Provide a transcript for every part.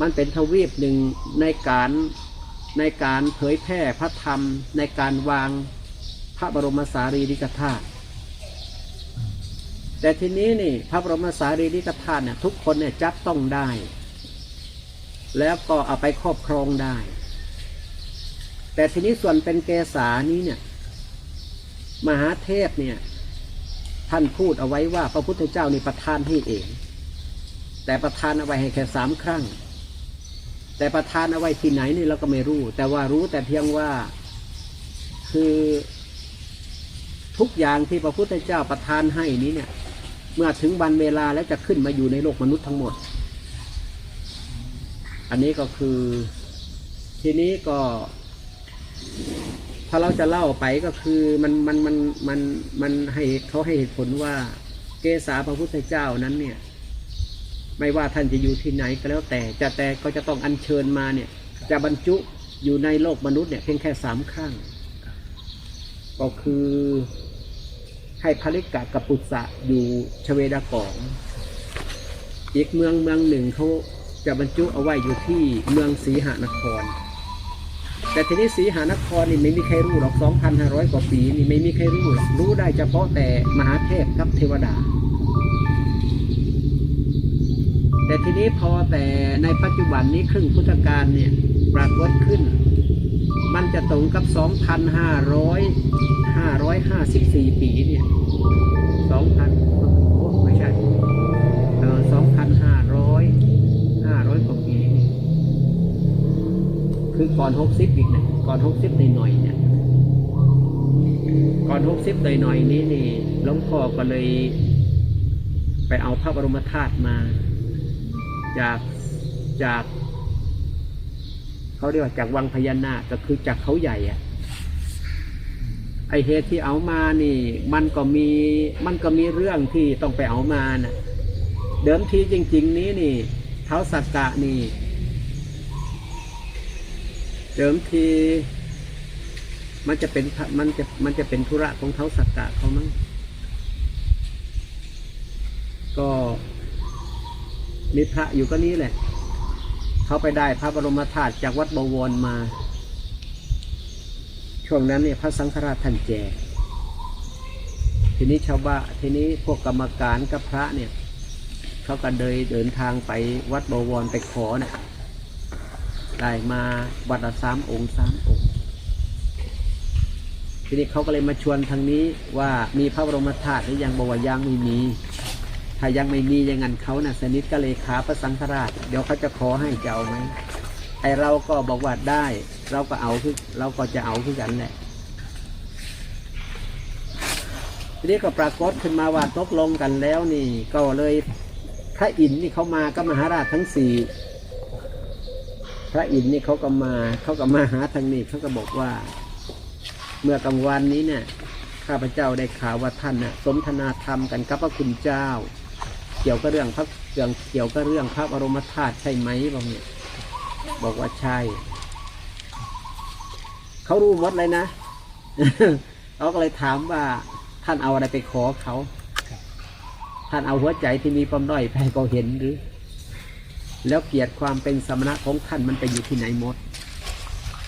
มันเป็นทวีปหนึ่งในการในการเผยแพร่พระธรรมในการวางพระบรมสารีริกธาตุแต่ทีนี้นี่พระบรมสารีริกธาตุเนี่ยทุกคนเนี่ยจับต้องได้ แล้วก็เอาไปครอบครองได้ แต่ทีนี้ส่วนเป็นเกษานี้เนี่ยมหาเทพเนี่ยท่านพูดเอาไว้ว่าพระพุทธเจ้านี่ประทานให้เอง แต่ประทานเอาไว้ให้แค่สามครั้ง แต่ประทานเอาไว้ที่ไหนนี่เราก็ไม่รู้ แต่ว่ารู้แต่เพียงว่าคือทุกอย่างที่พระพุทธเจ้าประทานให้นี้เนี่ย เมื่อถึงวันเวลาแล้วจะขึ้นมาอยู่ในโลกมนุษย์ทั้งหมด อันนี้ก็คือทีนี้ก็ ถ้าเราจะเล่าไปก็คือมันมันมันมันมันให้เขาให้เหตุผลว่าเกษาพระพุทธเจ้านั้นเนี่ย ไม่ว่าท่านจะอยู่ที่ไหนก็แล้วแต่จะแต่ก็จะต้องอัญเชิญมาเนี่ย จะบรรจุอยู่ในโลกมนุษย์เนี่ยเพียงแค่สามครั้งก็คือให้ภริกะกับปุษะอยู่ชเวดากองอีกเมืองเมืองหนึ่งเขาจะบรรจุเอาไว้อยู่ที่เมืองศรีหานคร แต่ทีนี้ศรีหานครนี่ไม่มีใครรู้หรอก 2,500 กว่าปีนี่ไม่มีใครรู้หรอกรู้ได้เฉพาะแต่มหาเทพกับเทวดา แต่ทีนี้พอแต่ในปัจจุบันนี้ครึ่งพุทธกาลเนี่ยปรากฏขึ้น มันจะตรงกับ 2,500 554 ปีเนี่ย2,000โอ้ไม่ใช่เออ2,500 500กว่าปีนี่คือก่อน 60 อีกนะก่อน 60หน่อยๆเนี่ยก่อน 60หน่อยๆนี้นี่หลวงพ่อก็เลยไปเอาพระบรมธาตุมา จากจากเขาเรียกว่าจากวังพญานาคก็คือจากเขาใหญ่อะไอเหตุที่เอามานี่ มันก็มีมันก็มีเรื่องที่ต้องไปเอามาน่ะ เดิมทีจริง ๆ นี้นี่เท้าสักกะนี่ เดิมที มันจะเป็นมันจะมันจะเป็นธุระของเท้าสักกะเขามั้งก็ มีพระอยู่ก็นี้แหละ เขาไปได้พระบรมธาตุจากวัดบวรมา ช่วงนั้นเนี่ยพระสังฆราชท่านแจกทีนี้ชาวบ้านทีนี้พวกกรรมการกับพระเนี่ยเขาก็เดินเดินทางไปวัดบวรไปขอเนี่ยได้มาวัดละสามองค์สามองค์ทีนี้เขาก็เลยมาชวนทางนี้ว่ามีพระบรมธาตุหรือยังบอกว่ายังไม่มี ถ้ายังไม่มีอย่างนั้นเขานะ่ะสนิทก็เลยขาพระสังฆราช เดี๋ยวเขาจะขอให้จะเอาไหมไอเราก็บอกว่าได้ เราก็เอาคือเราก็จะเอาคือกันแหละทีนี้ก็ปรากฏขึ้นมาว่าตกลงกันแล้วนี่ ก็เลยพระอินทร์นี่เขามาก็มหาราชทั้งสี่พระอินทร์นี่เขาก็มาเขาก็มาหาทางนี้เขาก็บอกว่า เมื่อกลางวันนี้เนี่ยข้าพเจ้าได้ข่าวว่าท่านน่ะสนทนาธรรมกันกับพระคุณเจ้า เกี่ยวกับเรื่องพระเรื่องเกี่ยวกับเรื่องพระบรมธาตุใช่ไหมบอกเนี่ยบอกว่าใช่ เขารู้หมดเลยนะเขาก็เลยถามว่าท่านเอาอะไรไปขอเขา ท่านเอาหัวใจที่มีความด้อยไปเขาเห็นหรือ แล้วเกียรติความเป็นสมณะของท่านมันไปอยู่ที่ไหนหมด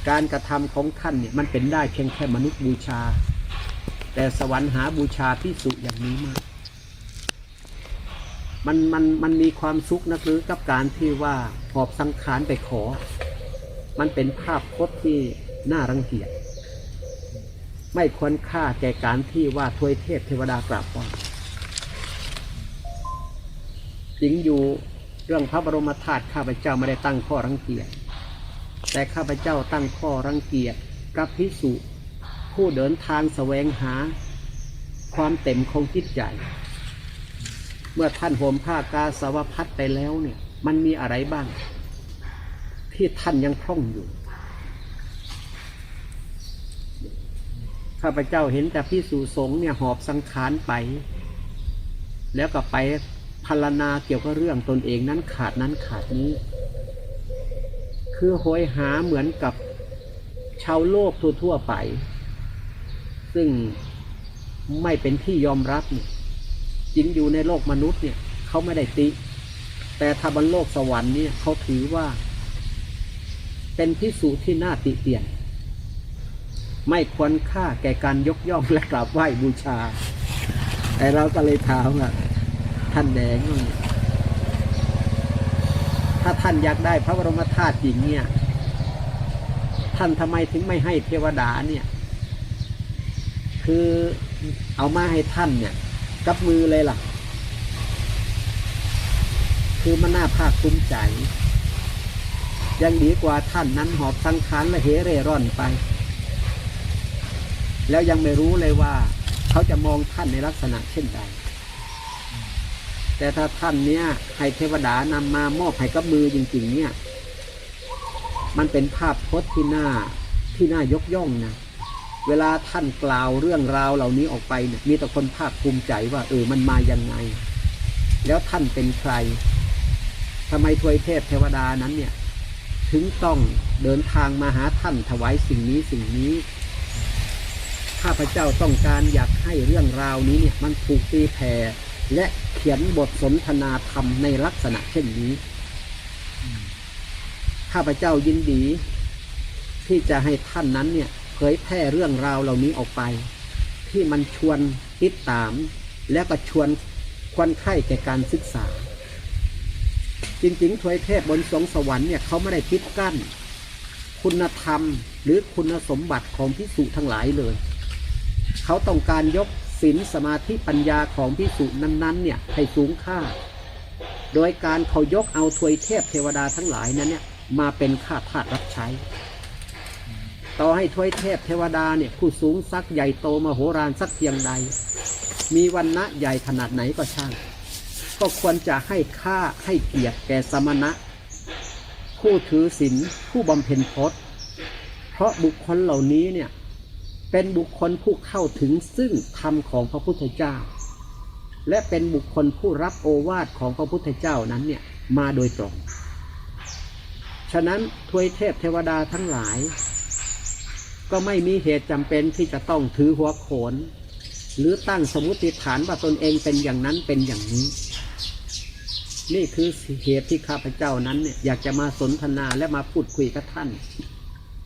การกระทำของท่านเนี่ยมันเป็นได้เพียงแค่มนุษย์บูชา แต่สวรรค์หาบูชาพิสุอย่างนี้มาก มันมันมันมีความสุขนักหรือกับการที่ว่าหอบสังขารไปขอ มันเป็นภาพพจน์ที่น่ารังเกียจไม่ควรค่าแก่การที่ว่าทวยเทพเทวดากราบไหว้จริงอยู่เรื่องพระบรมธาตุข้าพเจ้าไม่ได้ตั้งข้อรังเกียจแต่ข้าพเจ้าตั้งข้อรังเกียจกับพิสุผู้เดินทางแสวงหา ความเต็มของจิตใจ เมื่อท่านห่มผ้ากาสาวพัดไปแล้วเนี่ย มันมีอะไรบ้าง ที่ท่านยังคล่องอยู่ ข้าพเจ้าเห็นแต่พิสูสงฆ์เนี่ยหอบสังขารไป แล้วก็ไปพรรณนาเกี่ยวกับเรื่องตนเองนั้นขาดนั้นขาดนี้ คือโหยหาเหมือนกับชาวโลกทั่วๆไป ซึ่งไม่เป็นที่ยอมรับเนี่ย จริงอยู่ในโลกมนุษย์เนี่ยเขาไม่ได้ติ แต่ถ้าบนโลกสวรรค์เนี่ยเขาถือว่า เป็นพิสูจน์ที่น่าติเตียน ไม่ควรค่าแก่การยกย่องและกราบไหว้บูชา แต่เราก็เลยถามว่าท่านแดงว่าไงถ้าท่านอยากได้พระบรมธาตุจริงเนี่ย ท่านทำไมถึงไม่ให้เทวดาเนี่ย คือเอามาให้ท่านเนี่ย กับมือเลยล่ะ คือมันน่าภาคภูมิใจ ยังดีกว่าท่านนั้นหอบสังขารและเหเร่ร่อนไป แล้วยังไม่รู้เลยว่า เขาจะมองท่านในลักษณะเช่นใด แต่ถ้าท่านเนี้ยให้เทวดานำมามอบให้กับมือจริง ๆ เนี่ย มันเป็นภาพพจน์ที่น่าที่น่ายกย่องนะ เวลาท่านกล่าวเรื่องราวเหล่านี้ออกไปเนี่ยมีแต่คนภาคภูมิใจว่าเออมันมายังไง แล้วท่านเป็นใครทำไมทวยเทพเทวดานั้นเนี่ย ถึงต้องเดินทางมาหาท่านถวายสิ่งนี้สิ่งนี้ข้าพเจ้าต้องการอยากให้เรื่องราวนี้เนี่ยมันถูกตีแผ่และเขียนบทสนทนาธรรมในลักษณะเช่นนี้ ข้าพเจ้ายินดี ที่จะให้ท่านนั้นเนี่ย ผยแพร่เรื่องราวเหล่านี้ออกไป ที่มันชวนติดตาม และก็ชวนควนไข้แก่การศึกษา จริงๆ ถวยเทพบนสงสวรรค์เนี่ยเขาไม่ได้ปิดกั้น คุณธรรมหรือคุณสมบัติของพิสุทั้งหลายเลย เขาต้องการยกศีลสมาธิปัญญาของพิสุนั้นๆเนี่ยให้สูงค่า โดยการเขายกเอาถวยเทพเทวดาทั้งหลายนั้นเนี่ยมาเป็นข้าทาสรับใช้ ต่อให้ถวยเทพเทวดาเนี่ยผู้สูงสักใหญ่โตมโหฬารสักเพียงใด มีวันณะใหญ่ขนาดไหนก็ช่าง ก็ควรจะให้ค่าให้เกียรติแก่สมณะ ผู้ถือศีลผู้บำเพ็ญพจน์ เพราะบุคคลเหล่านี้เนี่ยเป็นบุคคลผู้เข้าถึงซึ่งธรรมของพระพุทธเจ้า และเป็นบุคคลผู้รับโอวาทของพระพุทธเจ้านั้นเนี่ยมาโดยตรง ฉะนั้นทวยเทพเทวดาทั้งหลาย ก็ไม่มีเหตุจำเป็นที่จะต้องถือหัวโขน หรือตั้งสมมติฐานว่าตนเองเป็นอย่างนั้นเป็นอย่างนี้ นี่คือเหตุที่ข้าพเจ้านั้นเนี่ยอยากจะมาสนทนาและมาพูดคุยกับท่าน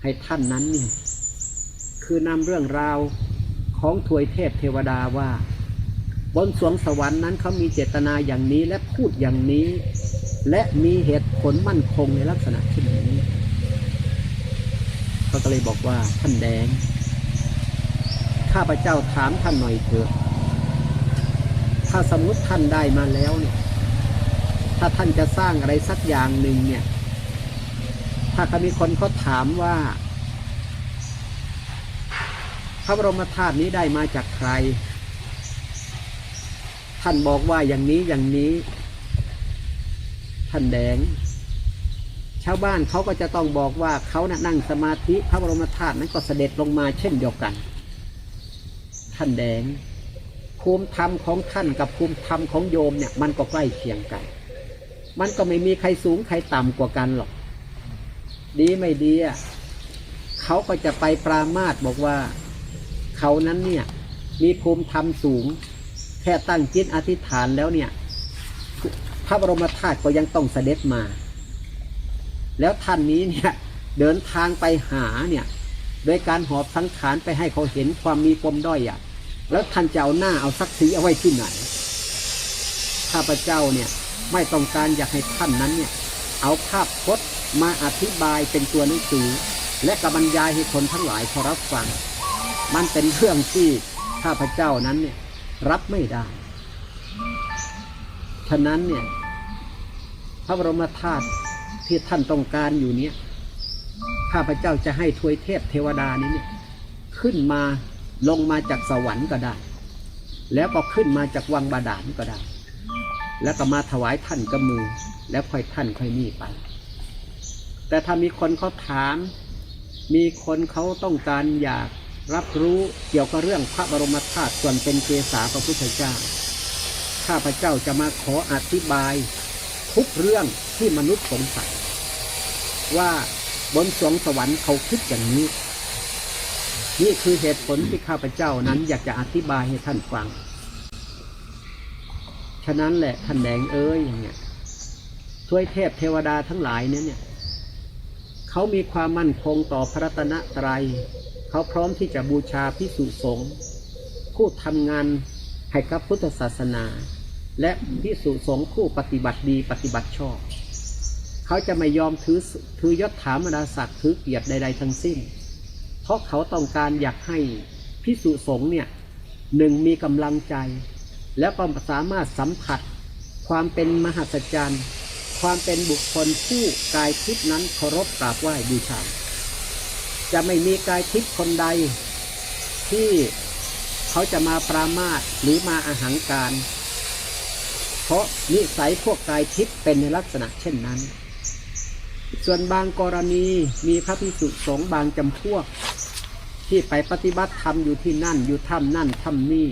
ให้ท่านนั้นเนี่ยคือนำเรื่องราวของถวยเทพเทวดาว่า บนสวงสวรรค์นั้นเขามีเจตนาอย่างนี้และพูดอย่างนี้ และมีเหตุผลมั่นคงในลักษณะ เขาก็เลยบอกว่าท่านแดง ข้าพเจ้าถามท่านหน่อยเถอะ ถ้าสมมติท่านได้มาแล้วเนี่ย ถ้าท่านจะสร้างอะไรสักอย่างหนึ่งเนี่ย ถ้าเขามีคนเขาถามว่า พระบรมธาตุนี้ได้มาจากใคร ท่านบอกว่าอย่างนี้อย่างนี้ ท่านแดง ชาวบ้านเขาก็จะต้องบอกว่าเขานะ่ะนั่งสมาธิพระบรมธาตุนั้นก็เสด็จลงมาเช่นเดียวกัน ท่านแดง ภูมิธรรมของท่านกับภูมิธรรมของโยมเนี่ย มันก็ใกล้เคียงกัน มันก็ไม่มีใครสูงใครต่ำกว่ากันหรอก ดีไม่ดีอะเขาก็จะไปปรามาสบอกว่าเขานั้นเนี่ย มีภูมิธรรมสูง แค่ตั้งจิตอธิษฐานแล้วเนี่ยพระบรมธาตุก็ยังต้องเสด็จมา แล้วท่านนี้เนี่ยเดินทางไปหาเนี่ยโดยการหอบสังขารไปให้เขาเห็นความมีปมด้อยอะแล้วท่านจะเอาหน้าเอาศักดิ์ศรีเอาไว้ที่ไหน ข้าพเจ้าเนี่ยไม่ต้องการอยากให้ท่านนั้นเนี่ยเอาภาพพจน์มาอธิบายเป็นตัวหนังสือ และกบรรยายให้คนทั้งหลายเขารับฟัง มันเป็นเรื่องที่ข้าพเจ้านั้นเนี่ยรับไม่ได้ ฉะนั้นเนี่ยพระบรมธาตุ ที่ท่านต้องการอยู่เนี่ยข้าพเจ้าจะให้ทวยเทพเทวดานี้เนี่ยขึ้นมาลงมาจากสวรรค์ก็ได้ แล้วก็ขึ้นมาจากวังบาดาลก็ได้ แล้วก็มาถวายท่านกับมือ แล้วค่อยท่านค่อยนี่ไป แต่ถ้ามีคนเขาถาม มีคนเขาต้องการอยากรับรู้เกี่ยวกับเรื่องพระบรมธาตุส่วนเป็นเกษาพระพุทธเจ้า ข้าพเจ้าจะมาขออธิบาย ทุกเรื่องที่มนุษย์สงสัย ว่าบนสวงสวรรค์เขาคิดอย่างนี้ นี่คือเหตุผลที่ข้าพเจ้านั้นอยากจะอธิบายให้ท่านฟัง ฉะนั้นแหละท่านแดงเอ้ยอย่างเงี้ยช่วยเทพเทวดาทั้งหลายเนี่ยเนี่ยเขามีความมั่นคงต่อพระรัตนตรัยเขาพร้อมที่จะบูชาพิสุสงฆ์ผู้ทำงานให้กับพุทธศาสนา และพิสุสงฆ์ผู้ปฏิบัติดีปฏิบัติชอบ เขาจะไม่ยอมถือถือยศถามนาศักดิ์ถือเกียรติใด ๆ ทั้งสิ้น เพราะเขาต้องการอยากให้พิสุสงฆ์เนี่ยหนึ่งมีกำลังใจ แล้วก็สามารถสัมผัส ความเป็นมหัศจรรย์ ความเป็นบุคคลผู้กายทิพย์นั้นเคารพกราบไหว้บูชาจะไม่มีกายทิพย์คนใดที่เขาจะมาปรามาสหรือมาอาหังการ เพราะนิสัยพวกกายทิพย์เป็นในลักษณะเช่นนั้น ส่วนบางกรณีมีพระพิสุสงฆ์บางจำพวก ที่ไปปฏิบัติธรรมอยู่ที่นั่นอยู่ถ้ำนั่นถ้ำนี่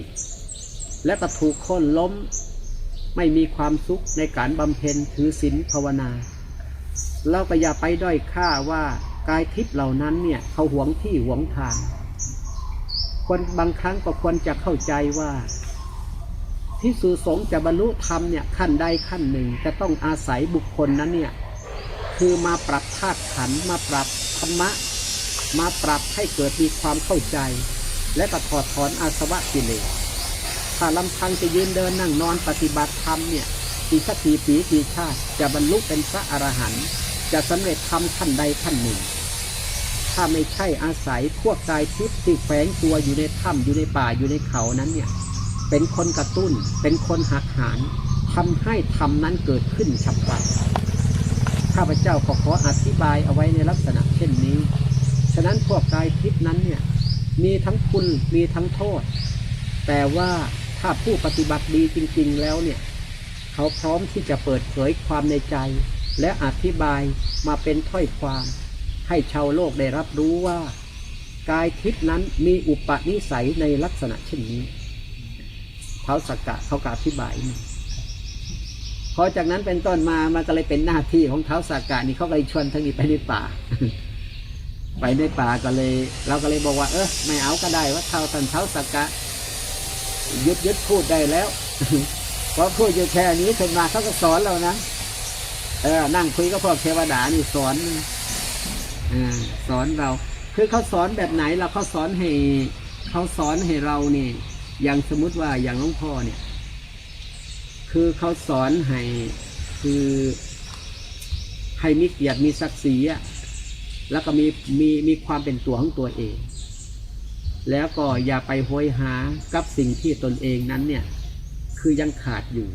และก็ถูกค่นล้ม ไม่มีความสุขในการบำเพ็ญถือศีลภาวนา เราก็อย่าไปด้อยค่าว่ากายทิพย์เหล่านั้นเนี่ยเขาหวงที่หวงทางคนบางครั้งก็ควรจะเข้าใจว่า ที่สูสงฆ์จะบรรลุธรรมเนี่ยขั้นใดขั้นหนึ่งจะต้องอาศัยบุคคลนั้นเนี่ยคือมาปรับธาตุขันมาปรับธรรมะ มาปรับให้เกิดมีความเข้าใจ และก็ถอดถอนอาสวะกิเลสถ้าลำพังจะยืนเดินนั่งนอนปฏิบัติธรรมเนี่ยอีกสักกี่ปีกี่ชาติจะบรรลุเป็นพระอรหันต์จะสำเร็จธรรมขั้นใดขั้นหนึ่ง ถ้าไม่ใช่อาศัยพวกกายทิพย์ที่แฝงตัวอยู่ในถ้ำอยู่ในป่าอยู่ในเขานั้นเนี่ย เป็นคนกระตุ้น เป็นคนหักหานทำให้ธรรมนั้นเกิดขึ้นฉับพลันข้าพเจ้าขอขออธิบายเอาไว้ในลักษณะเช่นนี้ ฉะนั้นพวกกายทิพนั้นเนี่ยมีทั้งคุณมีทั้งโทษ แต่ว่าถ้าผู้ปฏิบัติดีจริง ๆ แล้วเนี่ยเขาพร้อมที่จะเปิดเผยความในใจ และอธิบายมาเป็นถ้อยความ ให้ชาวโลกได้รับรู้ว่า กายทิพนั้นมีอุปนิสัยในลักษณะเช่นนี้ เท้าสักกะเขาก็อธิบายพอจากนั้นเป็นต้นมามันก็เลยเป็นหน้าที่ของเท้าสากกะนี่เขาก็เลยชวนทั้งนี้ไปในป่า ไปในป่าก็เลย เราก็เลยบอกว่า เออไม่เอาก็ได้ว่าเท้าท่านเท้าสากกะยึดยึดพูดได้แล้วเพราะพูดอยู่แค่นี้ถึงมาเขาก็สอนเรานะเออนั่งคุยกับพวกเทวดานี่สอนอสอนเรา คือเขาสอนแบบไหนเราเขาสอนให้เขาสอนให้เรานี่ อย่างสมมุติว่าอย่างหลวงพ่อเนี่ย คือเขาสอนให้คือให้มีเกียรติมีศักดิ์ศรีอะแล้วก็มีมีมีความเป็นตัวของตัวเอง แล้วก็อย่าไปโหยหากับสิ่งที่ตนเองนั้นเนี่ย คือยังขาดอยู่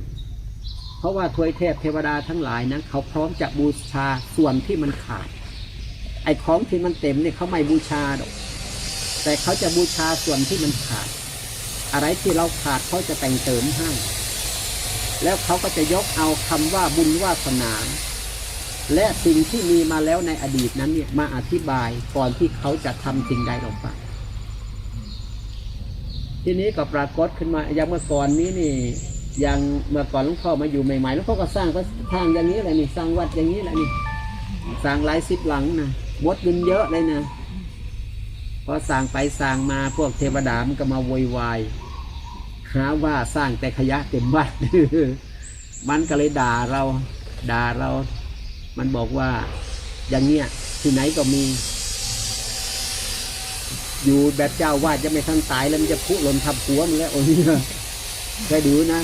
เพราะว่าทวยเทพเทวดาทั้งหลายนั้นเขาพร้อมจะบูชาส่วนที่มันขาด ไอ้ของที่มันเต็มเนี่ยเขาไม่บูชาหรอก แต่เขาจะบูชาส่วนที่มันขาด อะไรที่เราขาดเขาจะแต่งเติมให้ แล้วเขาก็จะยกเอาคำว่าบุญวาสนา และสิ่งที่มีมาแล้วในอดีตนั้นเนี่ยมาอธิบายก่อนที่เขาจะทำสิ่งใดลงไป ทีนี้ก็ปรากฏขึ้นมาอย่างเมื่อก่อนนี้นี่อย่างเมื่อก่อนหลวงพ่อมาอยู่ใหม่ๆหลวงพ่อก็สร้างก็ทางอย่างนี้แหละนี่สร้างวัดอย่างนี้แหละนี่สร้างหลายสิบหลังนะมดเงินเยอะเลยนะ พอสร้างไปสร้างมาพวกเทวดามันก็มาโวยวายหาว่าสร้างแต่ขยะเต็มวัดมันก็เลยด่าเราด่าเรา มันบอกว่า อย่างเงี้ยที่ไหนก็มี อยู่แบบเจ้าวาดจะไม่ทันตายแล้วมันจะพุหล่นทับหัวมันแล้วโอ้ยใครดูนะ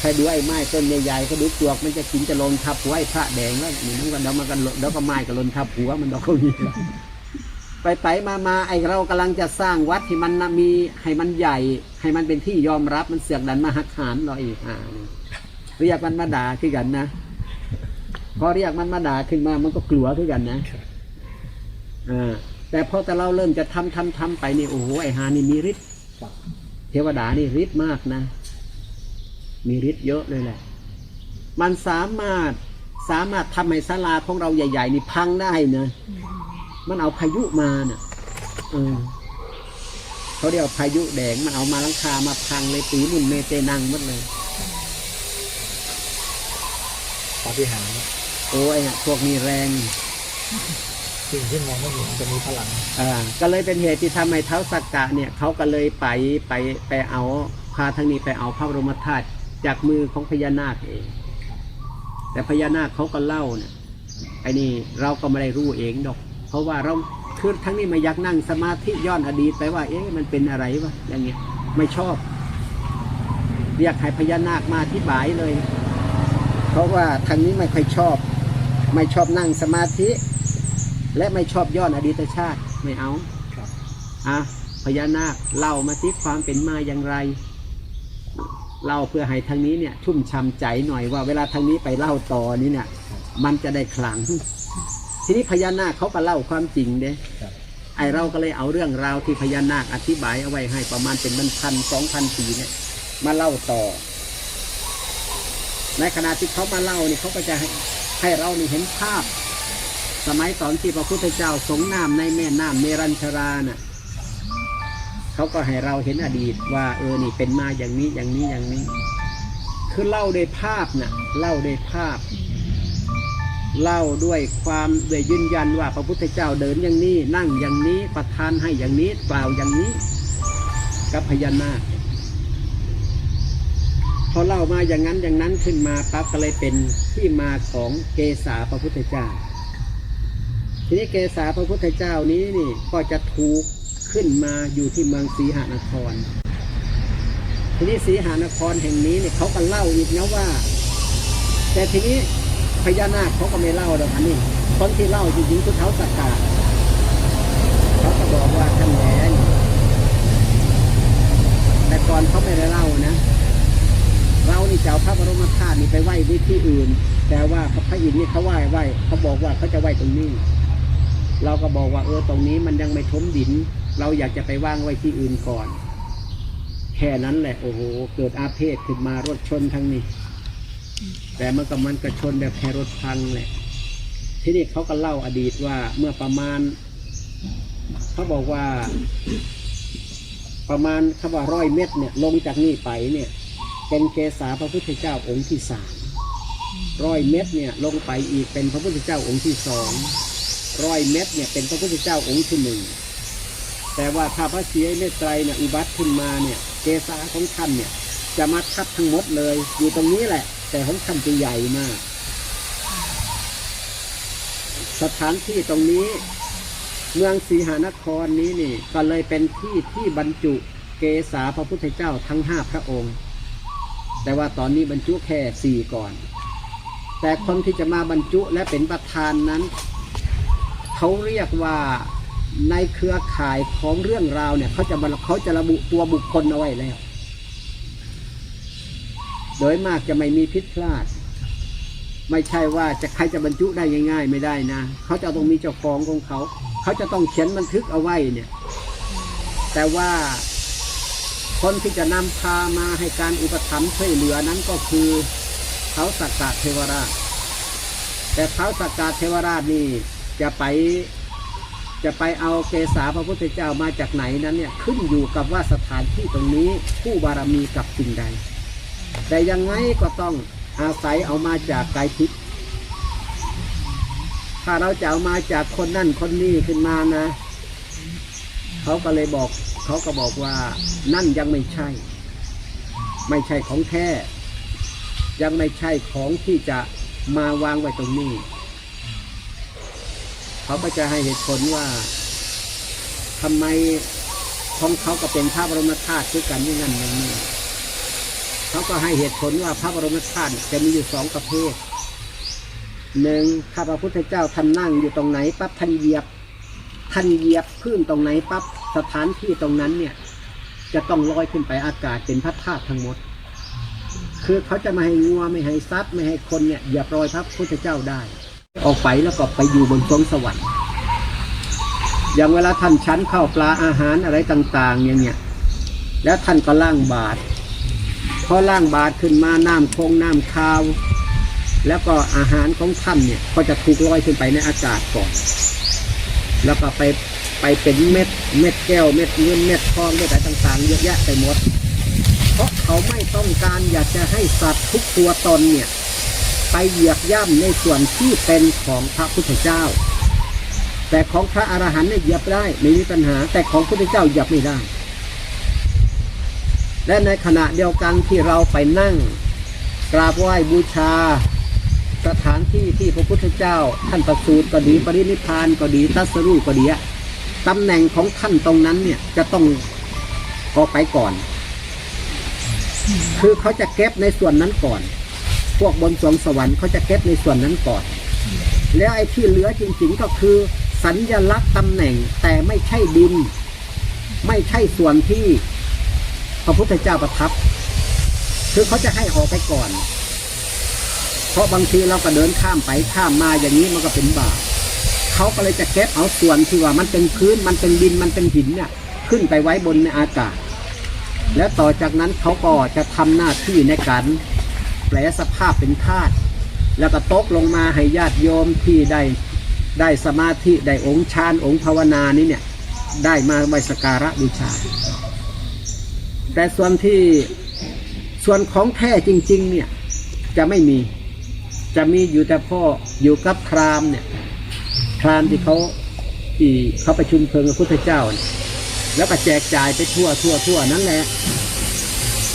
ใครดูไอ้ไม้ต้นใหญ่ๆเขาดูปลวกมันจะกินจะลนทับหัวไอ้พระแดงแล้วนี่มันก็เดี๋ยวมันก็ล่นเดี๋ยวก็ไม้ก็ลนทับหัวมันดอกก็มี ไปไปมามาไอเรากำลังจะสร้างวัดที่มันน่ะมีให้มันใหญ่ ให้มันเป็นที่ยอมรับมันเสือกดันมาหักหานเราอีกอ่าเรียกมันมาด่าขึ้นกันนะพอเรียกมันมาด่าขึ้นมามันก็กลัวขึ้นกันนะอ่าแต่พอแต่เราเริ่มจะทำทำทำไปนี่โอ้โหไอหานี่มีฤทธิ์เทวดานี่ฤทธิ์มากนะ มีฤทธิ์เยอะเลยแหละ มันสามารถสามารถทำให้ศาลาของเราใหญ่ ๆ นี่พังได้นะ มันเอาพายุมาเน่ะเออเขาเรียกว่าพายุแดงมันเอามาหลังคามาพังเลยปีมุนเมเตนังหมดเลยปาฏิหาริย์โอ้ยอะพวกนี้แรงสิ่งที่มองไม่เห็นจะมีพลังอ่าก็เลยเป็นเหตุที่ทำให้เท้าสักกะเนี่ยเขาก็เลยไปไปไปเอาพาทางนี้ไปเอาพระบรมธาตุจากมือของพญานาคเอง แต่พญานาคเขาก็เล่าเนี่ยไอ้นี่เราก็ไม่ได้รู้เองดอก เพราะว่าเราคือทั้งนี้ไม่อยากนั่งสมาธิย้อนอดีตไปว่า เอ๊ะมันเป็นอะไรวะอย่างเงี้ยไม่ชอบ เรียกให้พญานาคมาอธิบายเลย เพราะว่าทางนี้ไม่ค่อยชอบ ไม่ชอบนั่งสมาธิ และไม่ชอบย้อนอดีตชาติไม่เอาครับอะพญานาคเล่ามาที่ความเป็นมาอย่างไรเล่าเพื่อให้ทางนี้เนี่ย ชุ่มช่ำใจหน่อยว่าเวลาทางนี้ไปเล่าต่อนี่เนี่ย มันจะได้ขลัง ทีนี้พญานาคเขาก็เล่าความจริงเด้ครับไอเราก็เลยเอาเรื่องราวที่พญานาคอธิบายเอาไว้ให้ประมาณเป็นพันพันสองพันปีเนี่ย มาเล่าต่อ ในขณะที่เขามาเล่านี่เขาก็จะให้ให้เรานี่เห็นภาพ สมัยตอนที่พระพุทธเจ้าสงน้ำในแม่น้ำเมรัญชราน่ะเขาก็ให้เราเห็นอดีตว่า เออนี่เป็นมาอย่างนี้อย่างนี้อย่างนี้ คือเล่าด้วยภาพน่ะ เล่าด้วยภาพ เล่าด้วยความด้วยยืนยันว่าพระพุทธเจ้าเดินอย่างนี้ นั่งอย่างนี้ประทานให้อย่างนี้กล่าวอย่างนี้ กับพญานาคพอเล่ามาอย่างนั้นอย่างนั้นขึ้นมาปั๊บก็เลยเป็นที่มาของเกษาพระพุทธเจ้า ทีนี้เกษาพระพุทธเจ้านี้นี่ก็จะถูกขึ้นมาอยู่ที่เมืองศรีหานคร ทีนี้ศรีหานครแห่งนี้เนี่ยเขาก็เล่าอีกนะว่า แต่ทีนี้ พญานาคเขาก็ไม่เล่าหรอกอันนี้คนที่เล่าจริงๆคือเขาสกกาเขาก็บอกว่าท่านแหวนแต่ก่อนเขาไม่ได้เล่านะ เรานี่เจะเอาพระบรมธาตุนี่ไปไหว้ไว้ที่อื่น แต่ว่าพระพระอินทร์นี่เขาไหว้ไหว้เขาบอกว่าเขาจะไหว้ตรงนี้ เราก็บอกว่าเออตรงนี้มันยังไม่ทมดิน เราอยากจะไปว่างไว้ที่อื่นก่อน แค่นั้นแหละโอ้โห เกิดอาเพศขึ้นมารถชนทั้งนี้ แต่มันก็มันกระชนแบบแครถพังแหละที่นี่เขาก็เล่าอดีตว่าเมื่อประมาณ เขาบอกว่า ประมาณคำว่าร้อยเมตรเนี่ยลงจากนี่ไปเนี่ย เป็นเกษาพระพุทธเจ้าองค์ที่สามร้อยเมตรเนี่ยลงไปอีกเป็นพระพุทธเจ้าองค์ที่สองร้อยเมตรเนี่ยเป็นพระพุทธเจ้าองค์ที่หนึ่งแต่ว่าถ้าพระศรีอริยไตรเนี่ยอุบัติขึ้นมาเนี่ย เกษาของท่านเนี่ย จะมาทับทั้งหมดเลย อยู่ตรงนี้แหละ แต่ของท่านจะใหญ่มาก สถานที่ตรงนี้ เมืองสีหานครนี้นี่ ก็เลยเป็นที่ที่บรรจุเกษาพระพุทธเจ้าทั้งห้าพระองค์ แต่ว่าตอนนี้บรรจุแค่สี่ก่อน แต่คนที่จะมาบรรจุและเป็นประธานนั้น เขาเรียกว่าในเครือข่ายของเรื่องราวเนี่ยเขาจะเขาจะระบุตัวบุคคลเอาไว้แล้ว โดยมากจะไม่มีผิดพลาด ไม่ใช่ว่าจะใครจะบรรจุได้ง่าย ๆ ไม่ได้นะเขาจะต้องมีเจ้าของของเขา เขาจะต้องเขียนบันทึกเอาไว้เนี่ย แต่ว่าคนที่จะนำพามาให้การอุปถัมภ์ช่วยเหลือนั้นก็คือเท้าสักกะเทวราช แต่เท้าสักกะเทวราชนี่จะไปจะไปเอาเกษาพระพุทธเจ้ามาจากไหนนั้นเนี่ยขึ้นอยู่กับว่าสถานที่ตรงนี้ผู้บารมีกับสิ่งใด แต่ยังไงก็ต้องอาศัยเอามาจากไกลทิพย์ถ้าเราจะเอามาจากคนนั่นคนนี้ขึ้นมานะ เขาก็เลยบอก เขาก็บอกว่านั่นยังไม่ใช่ ไม่ใช่ของแท้ ยังไม่ใช่ของที่จะมาวางไว้ตรงนี้ เขาก็จะให้เหตุผลว่าทำไมของเขาก็เป็นพระบรมธาตุด้วยกันอย่างนั้นอย่างนี้ เขาก็ให้เหตุผลว่าพระบรมธาตุจะมีอยู่สองประเภทหนึ่งถ้าพระพุทธเจ้าท่านนั่งอยู่ตรงไหนปั๊บท่านเหยียบท่านเหยียบพื้นตรงไหนปั๊บสถานที่ตรงนั้นเนี่ย จะต้องลอยขึ้นไปอากาศเป็นพระธาตุทั้งหมด คือเขาจะไม่ให้งัวไม่ให้ซัดไม่ให้คนเนี่ยเหยียบรอยพระพุทธเจ้าได้ ออกไปแล้วก็ไปอยู่บนสวงสวรรค์อย่างเวลาท่านชั้นข้าวปลาอาหารอะไรต่าง ๆ อย่างเนี้ยแล้วท่านก็ล่างบาตร อล่างบาตรขึ้นมาน้ำคงน้ำคาว แล้วก็อาหารของท่านเนี่ยก็จะถูกลอยขึ้นไปในอากาศก่อน แล้วก็ไปไปเป็นเม็ดเม็ดแก้วเม็ดเงินเม็ดทองเม็ดอะไรต่างๆเยอะแยะไปหมด เพราะเขาไม่ต้องการอยากจะให้สัตว์ทุกตัวตนเนี่ย ไปเหยียบย่ำในส่วนที่เป็นของพระพุทธเจ้า แต่ของพระอรหันต์เนี่ยเหยียบได้ไม่มีปัญหา แต่ของพระพุทธเจ้าเหยียบไม่ได้ และในขณะเดียวกันที่เราไปนั่ง กราบไหว้บูชา สถานที่ที่พระพุทธเจ้า ท่านประสูติก็ดีปรินิพานก็ดีตัสรู้ก็ดีตำแหน่งของท่านตรงนั้นเนี่ยจะต้องออกไปก่อน คือเขาจะเก็บในส่วนนั้นก่อน พวกบนสวงสวรรค์เขาจะเก็บในส่วนนั้นก่อน แล้วไอ้ที่เหลือจริงๆก็คือ สัญญลักษณ์ตำแหน่งแต่ไม่ใช่ดิน ไม่ใช่ส่วนที่ พระพุทธเจ้าประทับ คือเขาจะให้ออกไปก่อน เพราะบางทีเราก็เดินข้ามไปข้ามมาอย่างนี้มันก็เป็นบาปเขาก็เลยจะเก็บเอาส่วนที่ว่ามันเป็นพื้นมันเป็นดินมันเป็นหินเนี่ยขึ้นไปไว้บนในอากาศ แล้วต่อจากนั้นเขาก็จะทำหน้าที่ในการแปลสภาพเป็นธาตุแล้วก็ตกลงมาให้ญาติโยมที่ได้ได้สมาธิได้องค์ฌานองค์ภาวนานี้เนี่ยได้มาไว้สการะบูชา แต่ส่วนที่ส่วนของแท้จริง ๆ เนี่ยจะไม่มี จะมีอยู่แต่พ่ออยู่กับพราหมณ์เนี่ย พราหมณ์ที่เขาที่เขาประชุมเพลิงพระพุทธเจ้าเนี่ยแล้วก็แจกจ่ายไปทั่วทั่วทั่วนั่นแหละ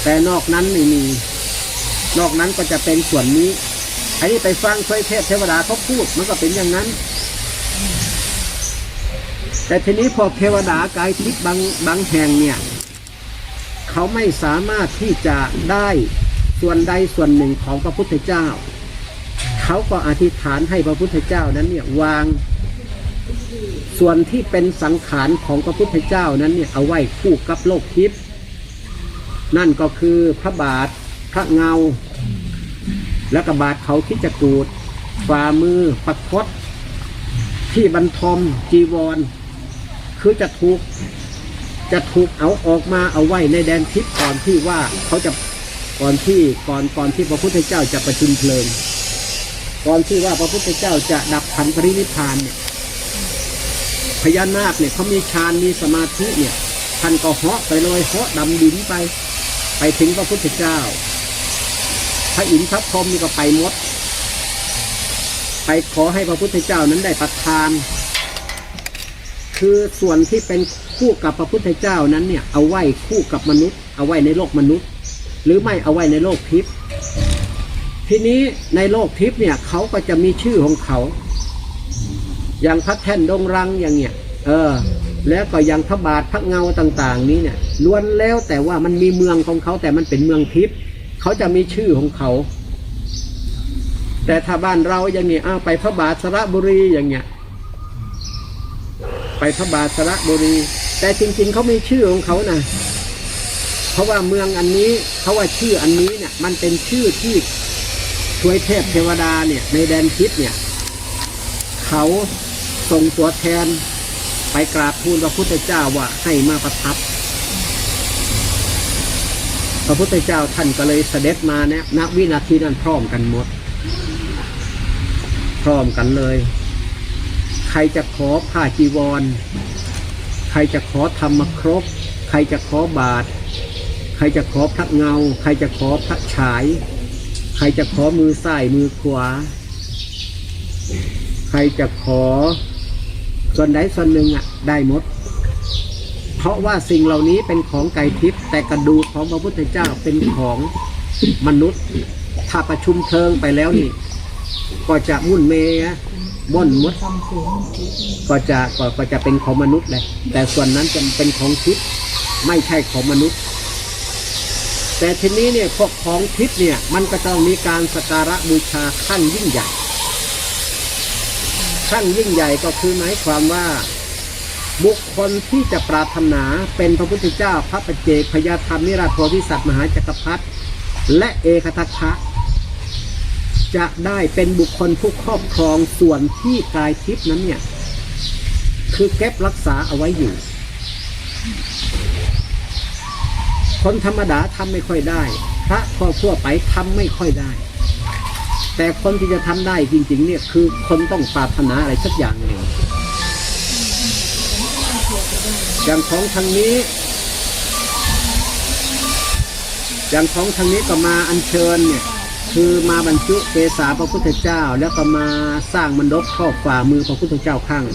แต่นอกนั้นไม่มี นอกนั้นก็จะเป็นส่วนนี้ อันนี้ไปฟังช่วยเทพเทวดาเขาพูดมันก็เป็นอย่างนั้น แต่ทีนี้พอเทวดากายทิพย์บางบางแห่งเนี่ย เขาไม่สามารถที่จะได้ส่วนใดส่วนหนึ่งของพระพุทธเจ้า เขาก็อธิษฐานให้พระพุทธเจ้านั้นเนี่ยวาง ส่วนที่เป็นสังขารของพระพุทธเจ้านั้นเนี่ยเอาไว้คู่กับโลกทิพย์นั่นก็คือพระบาทพระเงา แล้วก็บาทเขาคิดจกูดฝ่ามือปักพดที่บรรทมจีวร คือจะถูก จะถูกเอาออกมาเอาไว้ในแดนทิพย์ก่อนที่ว่าเขาจะก่อนที่ก่อนก่อนที่พระพุทธเจ้าจะประชุมเพลิง ก่อนที่ว่าพระพุทธเจ้าจะดับขันปรินิพานเนี่ยพญานาคเนี่ยเขามีฌานมีสมาธิเนี่ยท่านก็เหาะไปเลยเหาะดำดินไป ไปถึงพระพุทธเจ้า พระอินทร์พระพรหมนี่ก็ไปมด ไปขอให้พระพุทธเจ้านั้นได้ประทาน คือส่วนที่เป็นคู่กับพระพุทธเจ้านั้นเนี่ยเอาไว้คู่กับมนุษย์ เอาไว้ในโลกมนุษย์ หรือไม่เอาไว้ในโลกทิพย์ทีนี้ในโลกทิพย์เนี่ยเขาก็จะมีชื่อของเขา อย่างพระแท่นดงรังอย่างเนี้ยเออ แล้วก็อย่างพระบาทพระเงาต่าง ๆ นี้เนี่ยล้วนแล้วแต่ว่ามันมีเมืองของเขาแต่มันเป็นเมืองทิพย์เขาจะมีชื่อของเขา แต่ถ้าบ้านเราอย่างนี้อ้าวไปพระบาทสระบุรีอย่างเงี้ย ไปพระบาทสระบุรี แต่จริง ๆเขามีชื่อของเขานะเพราะว่าเมืองอันนี้เขาว่าชื่ออันนี้เนี่ย มันเป็นชื่อที่ช่วยเทพเทวดาเนี่ย ในแดนทิพย์เนี่ย เขาส่งตัวแทนไปกราบทูลพระพุทธเจ้าว่าให้มาประทับ พระพุทธเจ้าท่านก็เลยเสด็จมาเนี่ยณวินาทีนั้นพร้อมกันหมด พร้อมกันเลย รจะขอผ้าจีวร ใครจะขอธรรมครบ ใครจะขอบาท ใครจะขอพระเงา ใครจะขอพระฉาย ใครจะขอมือซ้ายมือขวา ใครจะขอ ส่วนใดส่วนหนึ่งอะได้หมด เพราะว่าสิ่งเหล่านี้เป็นของไก่ทิพย์แต่กระดูกของพระพุทธเจ้าเป็นของมนุษย์ ถ้าประชุมเพลิงไปแล้วนี่ ก็จะมุ่นเมย ม่อนมดก็จะก็ก็จะเป็นของมนุษย์แหละแต่ส่วนนั้นจะเป็นของทิพย์ไม่ใช่ของมนุษย์ แต่ทีนี้เนี่ยพวกของทิพย์เนี่ยมันก็ต้องมีการสการะบูชาขั้นยิ่งใหญ่ขั้นยิ่งใหญ่ก็คือหมายความว่าบุคคลที่จะปรารถนาเป็นพระพุทธเจ้าพระปัจเจกพญาธรรมนิราโพธิสัตว์มหาจักรพรรดิและเอกทัคคะ จะได้เป็นบุคคลผู้ครอบครองส่วนที่กายทิพย์นั้นเนี่ย คือเก็บรักษาเอาไว้อยู่ คนธรรมดาทำไม่ค่อยได้ พระทั่วทั่วไปทำไม่ค่อยได้ แต่คนที่จะทำได้จริง ๆ เนี่ยคือคนต้องปรารถนาอะไรสักอย่างหนึ่งอย่างของทางนี้ อย่างของทางนี้ก็มาอัญเชิญเนี่ย คือมาบรรจุเกษาพระพุทธเจ้า แล้วก็มาสร้างมันดบครอบฝ่ามือพระพุทธเจ้าข้าง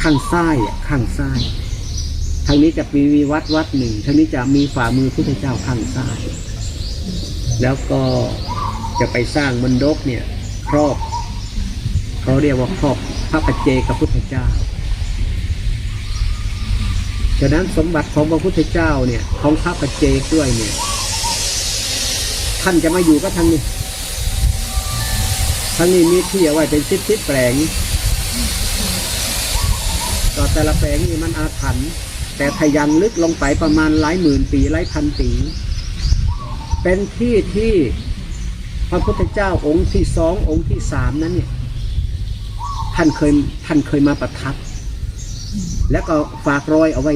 ข้างซ้ายอะข้างซ้ายทางนี้จะมีมีวัดวัดหนึ่งทางนี้จะมีฝ่ามือพุทธเจ้าข้างซ้าย แล้วก็จะไปสร้างมันดบเนี่ยครอบเขาเรียกว่าครอบพระปัจเจกพุทธเจ้าฉะนั้นสมบัติของพระพุทธเจ้าเนี่ยของพระปัจเจกด้วยเนี่ย ท่านจะมาอยู่ก็ทางนี้ทางนี้มีที่เอาไว้เป็นซิปซิปแปลงต่อแต่ละแปลงนี่มันอาถรรพ์แต่ถ้ายังลึกลงไปประมาณหลายหมื่นปีหลายพันปี เป็นที่ที่พระพุทธเจ้าองค์ที่สององค์ที่สามนั้นเนี่ยท่านเคยท่านเคยมาประทับ แล้วก็ฝากรอยเอาไว้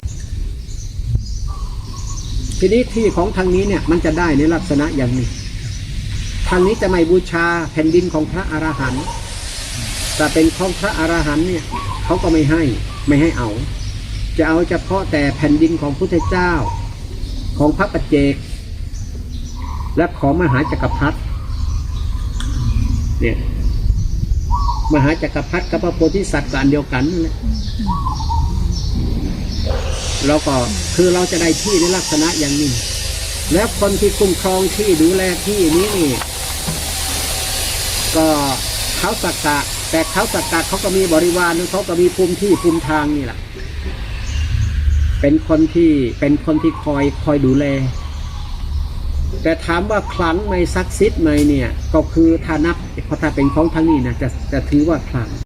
ทีนี้ที่ของทางนี้เนี่ยมันจะได้ในลักษณะอย่างนี้ ทางนี้จะไม่บูชาแผ่นดินของพระอรหันต์แต่เป็นของพระอรหันต์เนี่ยเขาก็ไม่ให้ไม่ให้เอา จะเอาเฉพาะแต่แผ่นดินของพุทธเจ้า ของพระปัจเจก และของมหาจักรพรรดิเนี่ยมหาจักรพรรดิกับพระโพธิสัตว์กันเดียวกันนั่นแหละแล้วก็คือเราจะได้ที่ในลักษณะอย่างนี้ แล้วคนที่คุ้มครองที่ดูแลที่นี้นี่ ก็เขาสักกะแต่เขาสักกะเขาก็มีบริวารเขาก็มีภูมิที่ภูมิทางนี่แหละเป็นคนที่เป็นคนที่คอยคอยดูแล แต่ถามว่าคลังไหมซักซิดไหมเนี่ย ก็คือถ้านับพอถ้าเป็นของทางนี้นะจะจะถือว่าคลัง